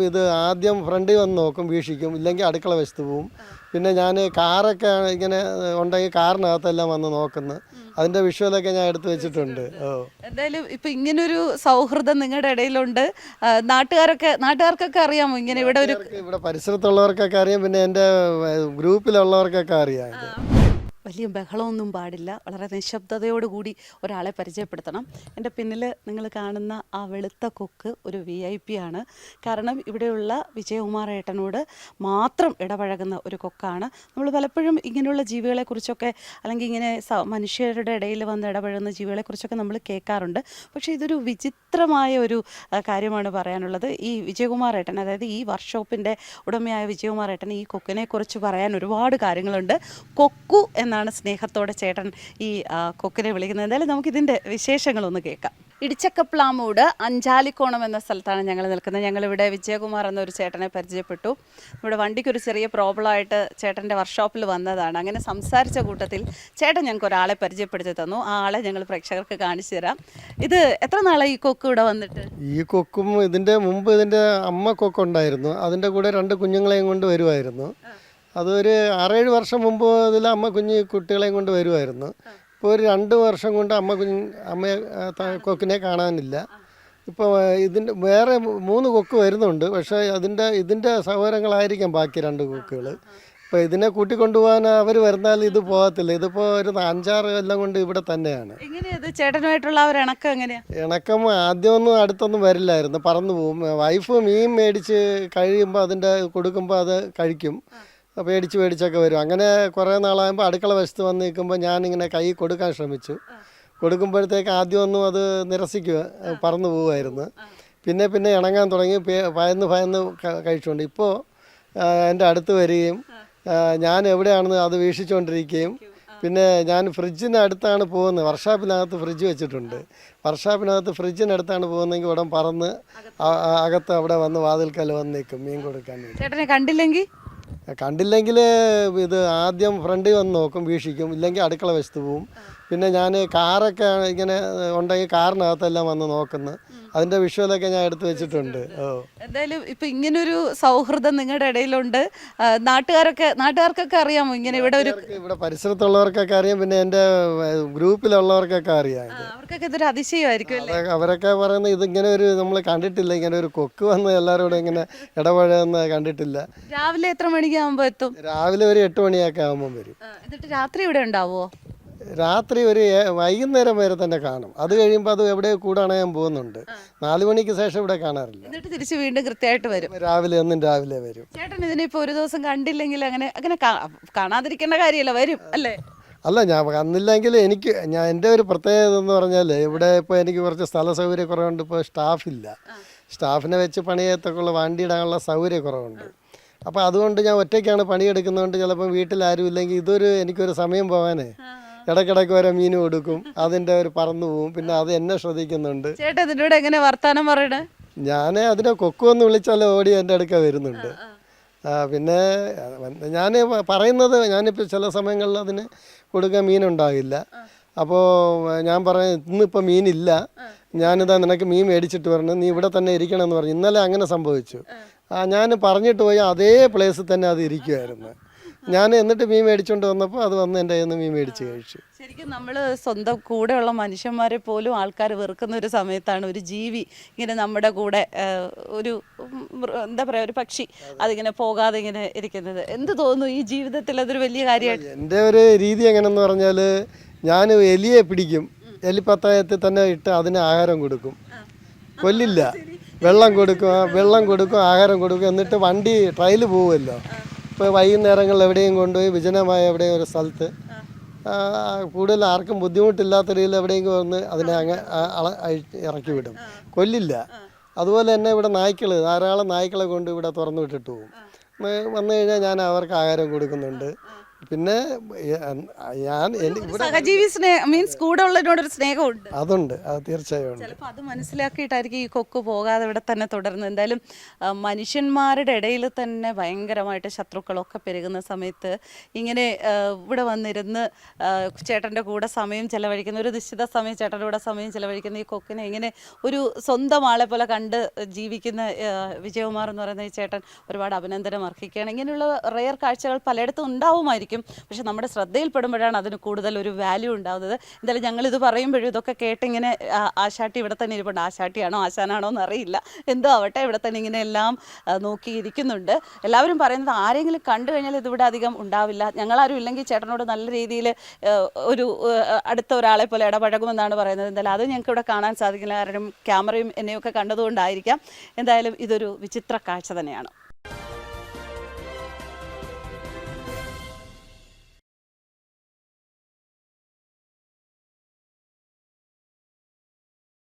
ഇത് ആദ്യം ഫ്രണ്ടിൽ വന്ന് നോക്കും വീക്ഷിക്കും. ഇല്ലെങ്കിൽ അടുക്കള വശത്ത് പോവും. പിന്നെ ഞാൻ കാറൊക്കെ ഇങ്ങനെ ഉണ്ടെങ്കിൽ കാറിനകത്തെല്ലാം വന്ന് നോക്കുന്നു. അതിന്റെ വിഷ്വലൊക്കെ ഞാൻ എടുത്തു വെച്ചിട്ടുണ്ട്. ഓ. എന്തായാലും ഇപ്പൊ ഇങ്ങനൊരു സൗഹൃദം നിങ്ങളുടെ ഇടയിലുണ്ട്. നാട്ടുകാരൊക്കെ നാട്ടുകാർക്കൊക്കെ അറിയാമോ ഇങ്ങനെ ഇവിടെ ഒരു ഇവിടെ പരിസരത്തുള്ളവർക്കൊക്കെ അറിയാം. പിന്നെ എന്റെ ഗ്രൂപ്പിലുള്ളവർക്കൊക്കെ അറിയാം വലിയ ബഹളമൊന്നും പാടില്ല. വളരെ നിശബ്ദതയോടുകൂടി ഒരാളെ പരിചയപ്പെടുത്തണം. എന്റെ പിന്നിൽ നിങ്ങൾ കാണുന്ന ആ വെളുത്ത കൊക്ക് ഒരു വി ഐ പി ആണ്. കാരണം ഇവിടെയുള്ള വിജയകുമാർ ഏട്ടനോട് മാത്രം ഇടപഴകുന്ന ഒരു കൊക്കാണ്. നമ്മൾ പലപ്പോഴും ഇങ്ങനെയുള്ള ജീവികളെക്കുറിച്ചൊക്കെ അല്ലെങ്കിൽ ഇങ്ങനെ മനുഷ്യരുടെ ഇടയിൽ വന്ന് ഇടപഴകുന്ന ജീവികളെക്കുറിച്ചൊക്കെ നമ്മൾ കേൾക്കാറുണ്ട്. പക്ഷേ ഇതൊരു വിചിത്രമായ ഒരു കാര്യമാണ് പറയാനുള്ളത്. ഈ വിജയകുമാർ ഏട്ടൻ അതായത് ഈ വർക്ക്ഷോപ്പിന്റെ ഉടമയായ വിജയകുമാർ ഏട്ടൻ ഈ കൊക്കിനെക്കുറിച്ച് പറയാൻ ഒരുപാട് കാര്യങ്ങളുണ്ട്. കൊക്കു എന്നാണ് സ്നേഹത്തോടെ ചേട്ടൻ ഈ കൊക്കിനെ വിളിക്കുന്നത്. എന്തായാലും നമുക്ക് ഇതിന്റെ വിശേഷങ്ങളൊന്ന് കേൾക്കാം. ഇടിച്ചക്കപ്ലാമൂട് അഞ്ചാലിക്കോണം എന്ന സ്ഥലത്താണ് ഞങ്ങൾ നിൽക്കുന്നത്. ഞങ്ങളിവിടെ വിജയകുമാർ എന്നൊരു ചേട്ടനെ പരിചയപ്പെട്ടു. ഇവിടെ വണ്ടിക്ക് ഒരു ചെറിയ പ്രോബ്ലമായിട്ട് ചേട്ടന്റെ വർക്ക്ഷോപ്പിൽ വന്നതാണ്. അങ്ങനെ സംസാരിച്ച കൂട്ടത്തിൽ ചേട്ടൻ ഞങ്ങൾക്ക് ഒരാളെ പരിചയപ്പെടുത്തി തന്നു. ആ ആളെ ഞങ്ങൾ പ്രേക്ഷകർക്ക് കാണിച്ചു തരാം. ഇത് എത്ര നാളായി ഈ കൊക്ക് ഇവിടെ വന്നിട്ട്? ഈ കൊക്കും ഇതിന്റെ മുമ്പ് ഇതിന്റെ അമ്മ കൊക്കുണ്ടായിരുന്നു. അതിന്റെ കൂടെ രണ്ട് കുഞ്ഞുങ്ങളെയും കൊണ്ട് വരുമായിരുന്നു അതൊരു ആറേഴ് വർഷം മുമ്പ് ഇതിൽ അമ്മ കുഞ്ഞ് കുട്ടികളെയും കൊണ്ട് വരുമായിരുന്നു ഇപ്പോൾ ഒരു രണ്ട് വർഷം കൊണ്ട് അമ്മ കുഞ്ഞ് അമ്മയെ കൊക്കിനെ കാണാനില്ല. ഇപ്പോൾ ഇതിന്റെ വേറെ മൂന്ന് കൊക്ക് വരുന്നുണ്ട്. പക്ഷേ അതിന്റെ ഇതിന്റെ സൗകര്യങ്ങളായിരിക്കാം ബാക്കി രണ്ട് കൊക്കുകൾ ഇപ്പോൾ ഇതിനെ കൂട്ടിക്കൊണ്ടുപോകാൻ അവർ വരുന്നാൽ ഇത് പോകത്തില്ല. ഇതിപ്പോൾ ഒരു അഞ്ചാറ് കൊല്ലം കൊണ്ട് ഇവിടെ തന്നെയാണ്. ചേട്ടനുമായിട്ടുള്ള ഒരു ഇണക്കം ഇണക്കം ആദ്യമൊന്നും അടുത്തൊന്നും വരില്ലായിരുന്നു. പറന്നു പോകും വൈഫ് മീൻ മേടിച്ച് കഴിയുമ്പോൾ അതിന്റെ കൊടുക്കുമ്പോൾ അത് കഴിക്കും. പേടിച്ച് പേടിച്ചൊക്കെ വരും. അങ്ങനെ കുറേ നാളാകുമ്പോൾ അടുക്കള വശത്ത് വന്ന് നിൽക്കുമ്പോൾ ഞാനിങ്ങനെ കൈ കൊടുക്കാൻ ശ്രമിച്ചു. കൊടുക്കുമ്പോഴത്തേക്ക് ആദ്യമൊന്നും അത് നിരസിക്കുക പറന്നു പോവുമായിരുന്നു. പിന്നെ പിന്നെ ഇണങ്ങാൻ തുടങ്ങി ഭയന്ന് ഭയന്ന് കഴിച്ചുകൊണ്ട്. ഇപ്പോൾ എന്റെ അടുത്ത് വരികയും ഞാൻ എവിടെയാണെന്ന് അത് വീക്ഷിച്ചുകൊണ്ടിരിക്കുകയും പിന്നെ ഞാൻ ഫ്രിഡ്ജിന് അടുത്താണ് പോകുന്നത്. വർഷാപ്പിനകത്ത് ഫ്രിഡ്ജ് വെച്ചിട്ടുണ്ട്. വർഷാപ്പിനകത്ത് ഫ്രിഡ്ജിനടുത്താണ് പോകുന്നതെങ്കിൽ ഉടൻ പറന്ന് അകത്ത്. അവിടെ വന്ന് വാതിൽക്കൽ വന്ന് നിൽക്കും മീൻ കൊടുക്കാൻ ചേട്ടനെ കണ്ടില്ലെങ്കിൽ? കണ്ടില്ലെങ്കിൽ ഇത് ആദ്യം ഫ്രണ്ടിൽ വന്ന് നോക്കും വീക്ഷിക്കും ഇല്ലെങ്കിൽ അടുക്കള വശത്ത് പോവും. പിന്നെ ഞാൻ കാറൊക്കെ ഇങ്ങനെ ഉണ്ടെങ്കിൽ കാറിനകത്തെല്ലാം വന്ന് നോക്കുന്നു. അതിന്റെ വിഷ്വലൊക്കെ ഞാൻ എടുത്തു വെച്ചിട്ടുണ്ട്. ഓ. എന്തായാലും ഇപ്പൊ ഇങ്ങനൊരു സൗഹൃദം നിങ്ങളുടെ ഇടയിലുണ്ട്. നാട്ടുകാരൊക്കെ നാട്ടുകാർക്കൊക്കെ അറിയാമോ ഇങ്ങനെ ഇവിടെ ഒരു ഇവിടെ പരിസരത്തുള്ളവർക്കൊക്കെ അറിയാം. പിന്നെ എന്റെ ഗ്രൂപ്പിലുള്ളവർക്കൊക്കെ അറിയാം ഇത്. അവർക്കൊക്കെ ഇതൊരു അതിശയമായിരിക്കും അല്ലേ? അതൊക്കെ- അവരൊക്കെ പറയുന്നത് ഇതിങ്ങനെ ഒരു നമ്മൾ കണ്ടിട്ടില്ല. ഇങ്ങനെ ഒരു കൊക്ക് വന്ന് എല്ലാവരോടും ഇങ്ങനെ ഇടപഴകുന്ന കണ്ടിട്ടില്ല. രാവിലെ എത്ര മണിക്കാകുമ്പോ എത്തും? രാവിലെ ഒരു എട്ട് മണിയൊക്കെ ആകുമ്പോൾ വരും. ആ, എന്നിട്ട് രാത്രി ഇവിടെ ഉണ്ടാവോ? രാത്രി ഒരു വൈകുന്നേരം വരെ തന്നെ കാണും. അത് കഴിയുമ്പോൾ അത് എവിടെ കൂടണയാൻ പോകുന്നുണ്ട്. നാലുമണിക്ക് ശേഷം ഇവിടെ കാണാറില്ല. എന്നിട്ട് തിരിച്ച് വീണ്ടും കൃത്യമായിട്ട് വരും. രാവിലെ ഒന്നും രാവിലെ വരും. ചേട്ടൻ ഇതിനിപ്പോ ഒരു ദിവസം കണ്ടില്ലെങ്കിൽ അങ്ങനെ അങ്ങനെ കാണാതിരിക്കേണ്ട കാര്യമല്ല വരും അല്ലേ? അല്ല ഞാൻ വന്നില്ലെങ്കിൽ എനിക്ക് ഞാൻ എന്റെ ഒരു പ്രത്യേകത എന്ന് പറഞ്ഞാൽ ഇവിടെ ഇപ്പോൾ എനിക്ക് കുറച്ച് സ്ഥല സൗകര്യക്കുറവുണ്ട് ഇപ്പോൾ സ്റ്റാഫില്ല സ്റ്റാഫിനെ വെച്ച് പണിയത്തൊക്കെയുള്ള വണ്ടി ഇടാനുള്ള സൗകര്യക്കുറവുണ്ട് അപ്പോൾ അതുകൊണ്ട് ഞാൻ ഒറ്റയ്ക്കാണ് പണിയെടുക്കുന്നതുകൊണ്ട് ചിലപ്പോൾ വീട്ടിൽ ആരും ഇല്ലെങ്കിൽ ഇതൊരു എനിക്കൊരു സമയം പോകാനേ ഇടയ്ക്കിടയ്ക്ക് ഓരോ മീൻ കൊടുക്കും അതിന്റെ ഒരു പറന്നു പോവും. പിന്നെ അത് എന്നെ ശ്രദ്ധിക്കുന്നുണ്ട്. ചേട്ടാ കൂടെ എങ്ങനെ വർത്താനം പറയണേ? ഞാൻ അതിനെ കൊക്കുവെന്ന് വിളിച്ചാൽ ഓടി എന്റെ അടുക്ക വരുന്നുണ്ട്. ആ, പിന്നെ ഞാൻ പറയുന്നത് ഞാനിപ്പോൾ ചില സമയങ്ങളിൽ അതിന് കൊടുക്കാൻ മീനുണ്ടാകില്ല. അപ്പോൾ ഞാൻ പറയാം ഇന്നിപ്പോൾ മീനില്ല. ഞാനിതാ നിനക്ക് മീൻ മേടിച്ചിട്ട് വരണം. നീ ഇവിടെ തന്നെ ഇരിക്കണം എന്ന് പറഞ്ഞു. ഇന്നലെ അങ്ങനെ സംഭവിച്ചു. ആ. ഞാൻ പറഞ്ഞിട്ട് പോയി അതേ പ്ലേസിൽ തന്നെ അത് ഇരിക്കുമായിരുന്നു ഞാൻ എന്നിട്ട് മീൻ മേടിച്ചുകൊണ്ട് വന്നപ്പോൾ അത് വന്ന് എന്റെ കയ്യിൽ നിന്ന് മീൻ മേടിച്ച് കഴിച്ചു. ശരിക്കും നമ്മൾ സ്വന്തം കൂടെയുള്ള മനുഷ്യന്മാരെ പോലും ആൾക്കാർ വെറുക്കുന്ന ഒരു സമയത്താണ് ഒരു ജീവി ഇങ്ങനെ നമ്മുടെ കൂടെ ഒരു എന്താ പറയുക ഒരു പക്ഷി അതിങ്ങനെ പോകാതെ ഇങ്ങനെ ഇരിക്കുന്നത്. എന്ത് തോന്നുന്നു ഈ ജീവിതത്തിൽ അതൊരു വലിയ കാര്യമായിട്ട് എന്റെ ഒരു രീതി എങ്ങനെയെന്ന് പറഞ്ഞാൽ ഞാൻ എലിയെ പിടിക്കും. എലിപ്പത്തായത്തിൽ തന്നെ ഇട്ട് അതിന് ആഹാരം കൊടുക്കും. കൊല്ലില്ല. വെള്ളം കൊടുക്കും വെള്ളം കൊടുക്കും ആഹാരം കൊടുക്കും എന്നിട്ട് വണ്ടി ട്രയൽ പോവുമല്ലോ. ഇപ്പോൾ വൈകുന്നേരങ്ങളിൽ എവിടെയും കൊണ്ടുപോയി വിജനമായ എവിടെയും ഒരു സ്ഥലത്ത് കൂടുതൽ ആർക്കും ബുദ്ധിമുട്ടില്ലാത്ത രീതിയിൽ എവിടെയെങ്കിലും വന്ന് അതിനെ അങ്ങ് ഇറക്കി വിടും. കൊല്ലില്ല. അതുപോലെ തന്നെ ഇവിടെ നായ്ക്കൾ ധാരാളം നായ്ക്കളെ കൊണ്ട് ഇവിടെ തുറന്നു വിട്ടിട്ട് പോകും വന്നു കഴിഞ്ഞാൽ ഞാൻ അവർക്ക് ആഹാരം കൊടുക്കുന്നുണ്ട്. പിന്നെ ഞാൻ സഹജീവി മീൻസ് കൂടെ ഉള്ളതിനോടൊരു സ്നേഹമുണ്ട്. അതുണ്ട്. അത് തീർച്ചയായും ചിലപ്പോൾ അത് മനസ്സിലാക്കിയിട്ടായിരിക്കും ഈ കൊക്ക് പോകാതെ ഇവിടെ തന്നെ തുടർന്ന് എന്തായാലും മനുഷ്യന്മാരുടെ ഇടയിൽ തന്നെ ഭയങ്കരമായിട്ട് ശത്രുക്കളൊക്കെ പെരുകുന്ന സമയത്ത് ഇങ്ങനെ ഇവിടെ വന്നിരുന്ന് ചേട്ടന്റെ കൂടെ സമയം ചെലവഴിക്കുന്ന ഒരു നിശ്ചിത സമയം ചേട്ടന്റെ കൂടെ സമയം ചെലവഴിക്കുന്ന ഈ കൊക്കിനെ ഇങ്ങനെ ഒരു സ്വന്തം ആളെ പോലെ കണ്ട് ജീവിക്കുന്ന വിജയകുമാർ എന്ന് പറയുന്ന ഈ ചേട്ടൻ ഒരുപാട് അഭിനന്ദനം അർഹിക്കുകയാണ്. ഇങ്ങനെയുള്ള റെയർ കാഴ്ചകൾ പലയിടത്തും ഉണ്ടാവുമായിരിക്കും. പക്ഷെ നമ്മുടെ ശ്രദ്ധയിൽപ്പെടുമ്പോഴാണ് അതിന് കൂടുതൽ ഒരു വാല്യൂ ഉണ്ടാവുന്നത്. എന്തായാലും ഞങ്ങൾ ഇത് പറയുമ്പോഴും ഇതൊക്കെ കേട്ടിങ്ങനെ ആശാട്ടി ഇവിടെ തന്നെ ഇരിപ്പുണ്ട്. ആശാട്ടിയാണോ ആശാനാണോ എന്ന് അറിയില്ല എന്തോ ആവട്ടെ ഇവിടെ തന്നെ ഇങ്ങനെ എല്ലാം നോക്കിയിരിക്കുന്നുണ്ട്. എല്ലാവരും പറയുന്നത് ആരെങ്കിലും കണ്ടു കഴിഞ്ഞാൽ ഇതിവിടെ അധികം ഉണ്ടാവില്ല. ഞങ്ങളാരും ഇല്ലെങ്കിൽ ചേട്ടനോട് നല്ല രീതിയിൽ ഒരു അടുത്ത ഒരാളെ പോലെ ഇടപഴകുമെന്നാണ് പറയുന്നത്. എന്തായാലും അത് ഞങ്ങൾക്ക് ഇവിടെ കാണാൻ സാധിക്കില്ല. കാരണം ക്യാമറയും എന്നെയൊക്കെ കണ്ടതുകൊണ്ടായിരിക്കാം. എന്തായാലും ഇതൊരു വിചിത്ര കാഴ്ച തന്നെയാണ്.